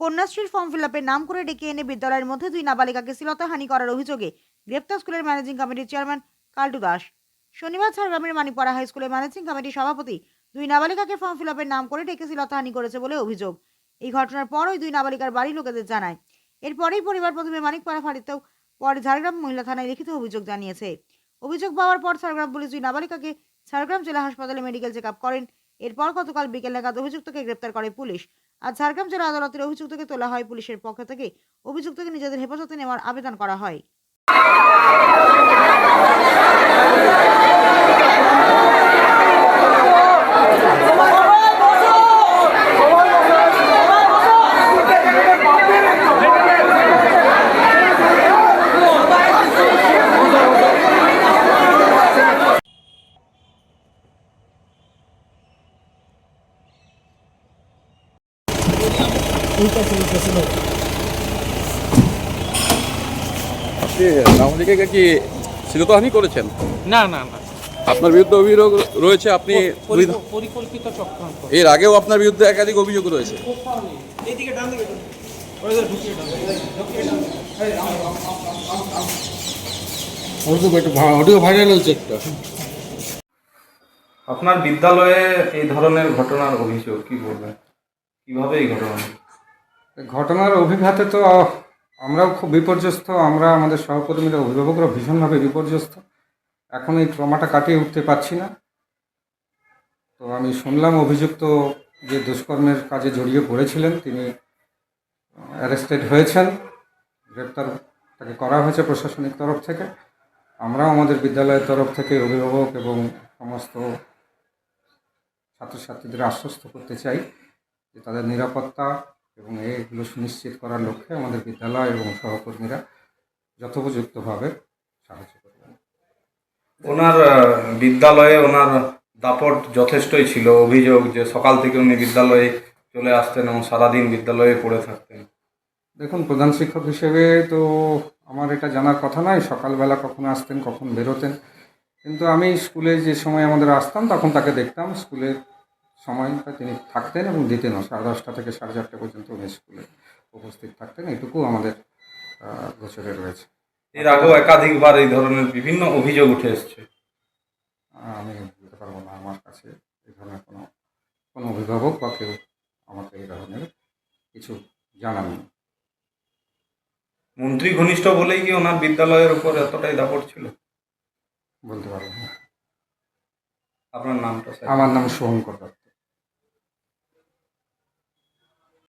কন্যাশ্রীর form fill নাম করে ডেকে এনে বিদ্যালয়ের মধ্যে দুই নাবালিকাকে শ্লীলতাহানি করার অভিযোগে গ্রেপ্তার স্কুলের ম্যানেজিং কমিটির চেয়ারম্যান কাল্টু দাস। শনিবার ঝাড়গ্রামের মানিকপাড়া হাই স্কুলের ম্যানেজিং কমিটির সভাপতি দুই নাবালিকাকে ফর্ম ফিল নাম করে ডেকে শ্লীলতাহানি করেছে বলে অভিযোগ। এই ঘটনার পর ওই দুই নাবালিকার বাড়ির লোকেদের জানায়। এরপরেই পরিবার প্রথমে মানিকপাড়া ফাঁড়িতেও পরে ঝাড়গ্রাম মহিলা থানায় লিখিত অভিযোগ জানিয়েছে। অভিযোগ পাওয়ার পর ঝাড়গ্রাম পুলিশ দুই নাবালিকাকে ঝাড়গ্রাম জেলা হাসপাতালে মেডিকেল চেক করেন। এরপর গতকাল বিকেল নাগাদ অভিযুক্তকে গ্রেপ্তার করে পুলিশ। আর ঝাড়গ্রাম জেলা আদালতের অভিযুক্তকে তোলা হয় পুলিশের পক্ষ থেকে। অভিযুক্তকে নিজেদের হেফাজতে নেওয়ার আবেদন করা হয়। কি করেছেন? না না না। আপনার বিরুদ্ধে অভিযোগ রয়েছে আপনি পরিকল্পিত চক্রান্ত। এর আগেও আপনার বিরুদ্ধে একাধিক অভিযোগ রয়েছে। অডিও ভাইরাল হয়েছে একটা। আপনার বিদ্যালয়ে এই ধরনের ঘটনার অভিযোগ কি বলবেন? কীভাবে এই ঘটনা? ঘটনার অভিঘাতে তো আমরাও খুব বিপর্যস্ত, আমরা আমাদের সহকর্মীরা, অভিভাবকরা ভীষণভাবে বিপর্যস্ত। এখন এই ট্রমাটা কাটিয়ে উঠতে পারছি না। তো আমি শুনলাম অভিযুক্ত যে দুষ্কর্মের কাজে জড়িয়ে পড়েছিলেন, তিনি অ্যারেস্টেড হয়েছেন, গ্রেপ্তার তাকে করা হয়েছে প্রশাসনিক তরফ থেকে। আমরাও আমাদের বিদ্যালয়ের তরফ থেকে অভিভাবক এবং সমস্ত ছাত্রছাত্রীদের আশ্বস্ত করতে চাই যে তাদের নিরাপত্তা এবং এগুলো সুনিশ্চিত করার লক্ষ্যে আমাদের বিদ্যালয় এবং সহকর্মীরা যথোপযুক্তভাবে সাহায্য করবেন। ওনার বিদ্যালয়ে ওনার দাপট যথেষ্টই ছিল। অভিযোগ যে সকাল থেকে উনি বিদ্যালয়ে চলে আসতেন এবং সারাদিন বিদ্যালয়ে পড়ে থাকতেন। দেখুন প্রধান শিক্ষক হিসেবে তো আমার এটা জানার কথা নয় সকালবেলা কখন আসতেন কখন বেরোতেন। কিন্তু আমি স্কুলে যে সময় আমাদের আসতাম তখন তাকে দেখতাম। স্কুলের সময়টা তিনি থাকতেন এবং দিতেনও সাড়ে দশটা থেকে সাড়ে চারটে পর্যন্ত উনি স্কুলে উপস্থিত থাকতেন। এটুকু আমাদের গোচরে রয়েছে। এর আগেও একাধিকবার এই ধরনের বিভিন্ন অভিযোগ উঠে এসছে। আমি বলতে পারব না আমার কাছে এই ধরনের কোনো কোনো অভিভাবক বা কেউ আমাকে এই ধরনের কিছু জানাননি। মন্ত্রী ঘনিষ্ঠ বলেই কি ওনার বিদ্যালয়ের উপর এতটাই দাপট ছিল? বলতে পারব না। আপনার নামটা আমার নাম শুভঙ্কর দত্ত